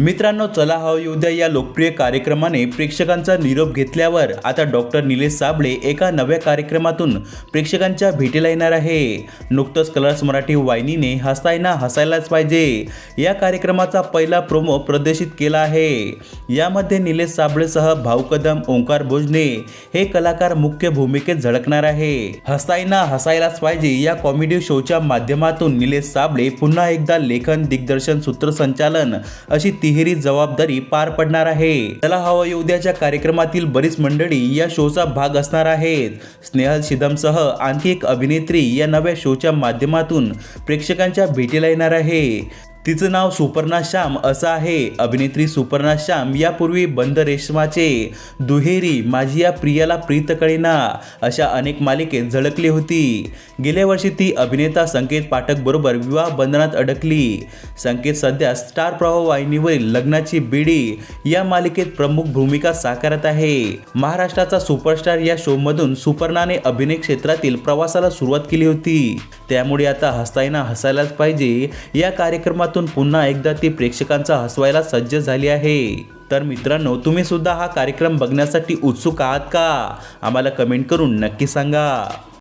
मित्रांनो चला हो, हवा उद्या या लोकप्रिय कार्यक्रमाने प्रेक्षकांचा निरोप घेतल्यावर आता डॉक्टर निलेश साबळे एका नव्या कार्यक्रमातून प्रेक्षकांच्या भेटीला येणार आहे. नुकतंच कलर्स मराठी वाहिनीने हसायना हसायलाच पाहिजे. या कार्यक्रमाचा पहिला प्रोमो प्रदर्शित केला आहे. यामध्ये निलेश साबळेसह भाऊ कदम ओंकार भोजने हे कलाकार मुख्य भूमिकेत झळकणार आहे. हसायना हसायलाच पाहिजे या कॉमेडी शोच्या माध्यमातून निलेश साबळे पुन्हा एकदा लेखन दिग्दर्शन सूत्रसंचालन अशी तिहेरी जबाबदारी पार पडणार आहे. चला हवा योद्याच्या कार्यक्रमातील बरीच मंडळी या शोचा भाग असणार आहेत. स्नेहल शिदमसह आणखी एक अभिनेत्री या नव्या शोच्या माध्यमातून प्रेक्षकांच्या भेटीला येणार आहे. तिचं नाव सुपर्णा श्याम असं आहे. अभिनेत्री सुपर्णा श्याम यापूर्वी बंद रेशमाचे दुहेरी माझी या प्रियाला प्रीत कळेना अशा अनेक मालिकेत झळकली होती. गेल्या वर्षी ती अभिनेता संकेत पाठकबरोबर विवाह बंधनात अडकली. संकेत सध्या स्टार प्रवाह वाहिनीवरील लग्नाची बेडी या मालिकेत प्रमुख भूमिका साकारत आहे. महाराष्ट्राचा सुपरस्टार या शोमधून सुपर्णाने अभिनय क्षेत्रातील प्रवासाला सुरुवात केली होती. त्यामुळे आता हसताईना हसायलाच पाहिजे. या कार्यक्रमातून पुन्हा एकदा ती प्रेक्षकांचा हसवायला सज्ज झाली आहे. तर मित्रांनो तुम्ही सुद्धा हा कार्यक्रम बघण्यासाठी उत्सुक आहात का? आम्हाला कमेंट करून नक्की सांगा.